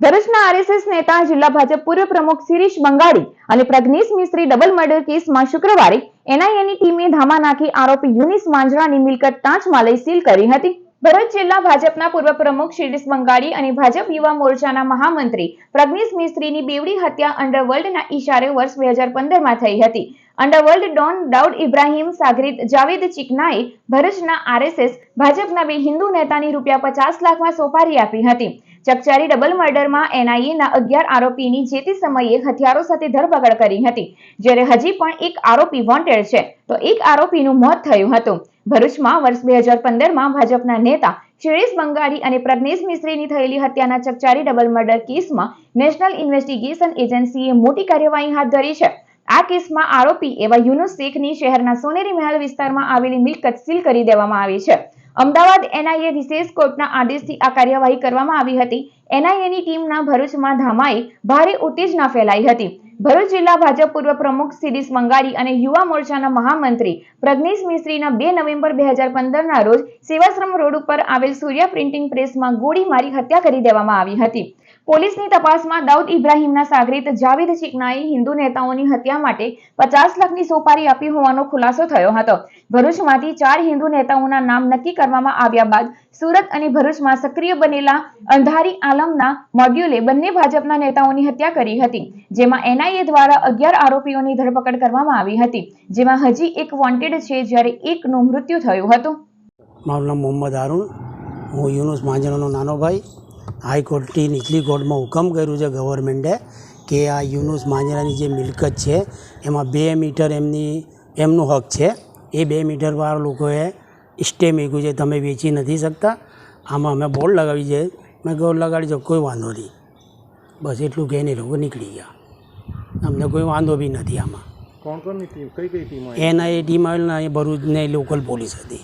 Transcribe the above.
ભરૂચના આરએસએસ નેતા જિલ્લા ભાજપ પૂર્વ પ્રમુખ શિરીષ બંગાળી અને પ્રજ્ઞેશ મિસ્ત્રી ડબલ મર્ડર કેસમાં શુક્રવારે એનઆઈએની ટીમે ધામા નાખી આરોપી યુનિસ માંજરાની મિલકત ટાંચમાં લઈ સીલ કરી હતી. ભરૂચ જિલ્લા ભાજપના પૂર્વ પ્રમુખ શિરીષ બંગાળી અને ભાજપ યુવા મોરચાના મહામંત્રી પ્રજ્ઞેશ મિસ્ત્રીની બેવડી હત્યા અંડરવર્લ્ડના ઈશારે વર્ષ બે હજાર પંદરમાં થઈ હતી. અંડરવર્લ્ડ ડોન દાઉદ ઇબ્રાહિમ સાગરીત જાવેદ ચિકનાએ ભરૂચના આરએસએસ ભાજપના બે હિન્દુ નેતાની રૂપિયા પચાસ લાખમાં સોપારી આપી હતી. ચકચારી ડબલ મર્ડરમાં એનઆઈએના અગિયાર આરોપીની જે તે સમયે હથિયારો સાથે ધરપકડ કરી હતી. જ્યારે હજી પણ એક આરોપી વોન્ટેડ છે, તો એક આરોપીનું મોત થયું હતું. ભરૂચમાં વર્ષ બે હજાર પંદરમાં ભાજપના નેતા શિરેશ બંગાળી અને પ્રજ્ઞેશ મિશ્રીની થયેલી હત્યાના ચકચારી ડબલ મર્ડર કેસમાં નેશનલ ઇન્વેસ્ટિગેશન એજન્સીએ મોટી કાર્યવાહી હાથ ધરી છે. આ કેસમાં આરોપી એવા યુનુસ શેખની શહેરના સોનેરી મહેલ વિસ્તારમાં આવેલી મિલકત સીલ કરી દેવામાં આવી છે. અમદાવાદ એનઆઈએ વિશેષ કોર્ટના આદેશથી આ કાર્યવાહી કરવામાં આવી હતી. એનઆઈએની ટીમના ભરૂચમાં ધામાએ ભારે ઉત્તેજના ફેલાઈ હતી. ભરૂચ જિલ્લા ભાજપ પૂર્વ પ્રમુખ શિરીષ મંગાડી અને યુવા મોરચાના મહામંત્રી પ્રજ્ઞેશ મિસ્ત્રીના બે નવેમ્બર બે હજાર પંદરના રોજ સેવાશ્રમ રોડ ઉપર આવેલ સૂર્યા પ્રિન્ટિંગ પ્રેસમાં ગોળી મારી હત્યા કરી દેવામાં આવી હતી. પોલીસની તપાસમાં દાઉદ ઇબ્રાહિમના સાગરીત જાવેદ ચિકનાએ હિન્દુ નેતાઓની હત્યા માટે પચાસ લાખની સોપારી આપી હોવાનો ખુલાસો થયો હતો. ભરૂચમાંથી ચાર હિન્દુ નેતાઓના નામ નક્કી કરવામાં આવ્યા બાદ સુરત અને ભરૂચમાં સક્રિય બનેલા અંધારી આલમના મોડ્યુલે બંને ભાજપના નેતાઓની હત્યા કરી હતી, જેમાં એનઆઈએ દ્વારા અગિયાર આરોપીઓની ધરપકડ કરવામાં આવી હતી, જેમાં હજી એક વોન્ટેડ છે જ્યારે એકનું મૃત્યુ થયું હતું. મારું નામ મોહમ્મદ હારૂન, હું યુનુસ માંજણનો નાનો ભાઈ હાઈકોર્ટની નીચલી કોર્ટમાં હુકમ કર્યું છે ગવર્મેન્ટે કે આ યુનુસ માંજરાની જે મિલકત છે, એમાં બે મીટર એમની, એમનું હક છે. એ બે મીટરવાળા લોકોએ સ્ટે મેગ્યું છે તમે વેચી નથી શકતા. આમાં અમે બોર્ડ લગાવી છે. મેં બોર્ડ લગાડી જાઓ કોઈ વાંધો નહીં. બસ એટલું કહીને લોકો નીકળી ગયા. અમને કોઈ વાંધો બી નથી આમાં. કોણ કોણની ટીમ? કઈ કઈ ટીમ એના એ ટીમ આવેલ ને એ ભરૂચની લોકલ પોલીસ હતી.